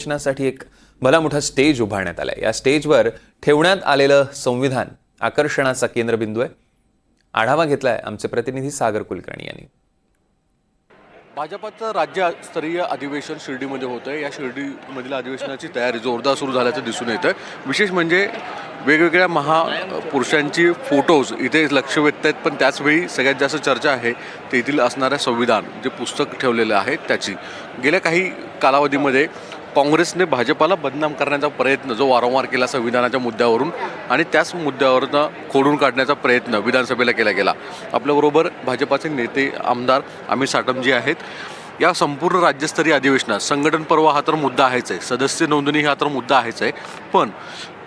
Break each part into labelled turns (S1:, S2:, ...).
S1: अधिवेशनासाठी एक भला मोठा स्टेज उभारण्यात आलाय. या स्टेजवर ठेवण्यात आलेलं संविधान आकर्षणाचा केंद्रबिंदू आहे. आढावा घेतलाय आमचे प्रतिनिधी सागर कुलकर्णी यांनी.
S2: भाजपाचं राज्यस्तरीय अधिवेशन शिर्डीमध्ये होतं आहे या शिर्डीमधील अधिवेशनाची तयारी जोरदार सुरू झाल्याचं दिसून येतं विशेष म्हणजे वेगवेगळ्या महापुरुषांची फोटोज इथे लक्ष वेधत आहेत पण त्याचवेळी सगळ्यात जास्त चर्चा आहे ते येथील असणाऱ्या संविधान जे पुस्तक ठेवलेलं आहे त्याची. गेल्या काही कालावधीमध्ये काँग्रेसने भाजपाला बदनाम करण्याचा प्रयत्न जो वारंवार केला संविधानाच्या मुद्द्यावरून आणि त्याच मुद्द्यावरनं खोडून काढण्याचा प्रयत्न विधानसभेला केला गेला. आपल्याबरोबर भाजपाचे नेते आमदार अमित साटमजी आहेत. या संपूर्ण राज्यस्तरीय अधिवेशनात संघटन पर्व हा तर मुद्दा आहेच आहे सदस्य नोंदणी हा तर मुद्दा आहेच आहे पण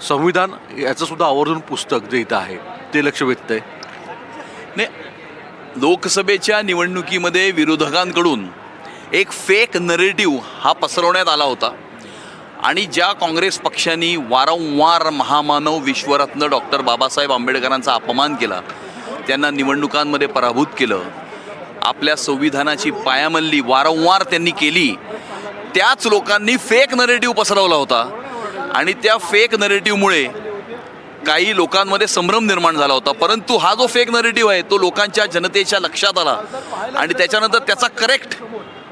S2: संविधान याचंसुद्धा आवर्जून पुस्तक जे इथं आहे ते लक्ष वेधतंय.
S3: नाही लोकसभेच्या निवडणुकीमध्ये विरोधकांकडून एक फेक नरेटिव्ह हा पसरवण्यात आला होता. आणि ज्या काँग्रेस पक्षांनी वारंवार महामानव विश्वरत्न डॉक्टर बाबासाहेब आंबेडकरांचा अपमान केला त्यांना निवडणुकांमध्ये पराभूत केलं आपल्या संविधानाची पायामल्ली वारंवार त्यांनी केली त्याच लोकांनी फेक नरेटिव्ह पसरवला होता. आणि त्या फेक नरेटिव्हमुळे काही लोकांमध्ये संभ्रम निर्माण झाला होता. परंतु हा जो फेक नरेटिव्ह आहे तो लोकांच्या जनतेच्या लक्षात आला. आणि त्याच्यानंतर त्याचा करेक्ट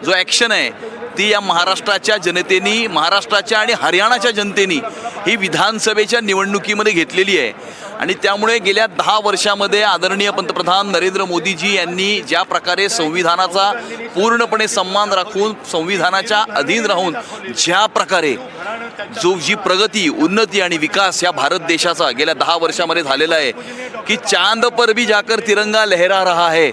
S3: जो ॲक्शन आहे ती या महाराष्ट्राच्या जनतेनी महाराष्ट्राच्या आणि हरियाणाच्या जनतेनी ही विधानसभेच्या निवडणुकीमध्ये घेतलेली आहे. आणि त्यामुळे गेल्या दहा वर्षामध्ये आदरणीय पंतप्रधान नरेंद्र मोदीजी यांनी ज्या प्रकारे संविधानाचा पूर्णपणे सन्मान राखून संविधानाच्या अधीन राहून ज्या प्रकारे जो जी प्रगती उन्नती आणि विकास या भारत देशाचा गेल्या दहा वर्षामध्ये झालेला आहे की चांद पर भी जाकर तिरंगा लहरा रहा है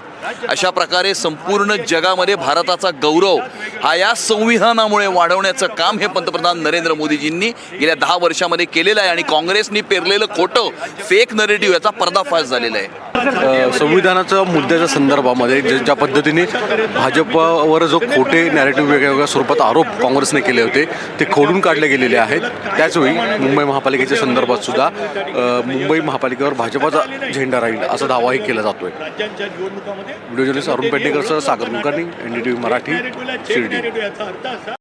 S3: अशा प्रकारे संपूर्ण जगामध्ये भारताचा गौरव हा या संविधानामुळे वाढवण्याचं काम हे पंतप्रधान नरेंद्र मोदीजींनी गेल्या दहा वर्षामध्ये केलेलं आहे आणि काँग्रेसनी पेरलेलं खोटं फेक नरेटिव्ह याचा पर्दाफाश झालेला आहे.
S2: संविधानाच्या मुद्द्याच्या संदर्भामध्ये ज्या पद्धतीने भाजपवर जो खोटे नॅरेटिव्ह वेगळ्या वेगळ्या स्वरूपात आरोप काँग्रेसने केले होते ते खोडून काढले गेलेले आहेत. त्याचवेळी मुंबई महापालिकेच्या संदर्भात सुद्धा मुंबई महापालिकेवर भाजपाचा झेंडा राहील असा दावाही केला जातोय. Video journalist Arun पेडणेकरसह Sagar Kulkarni N D T V Marathi Nereye yatar?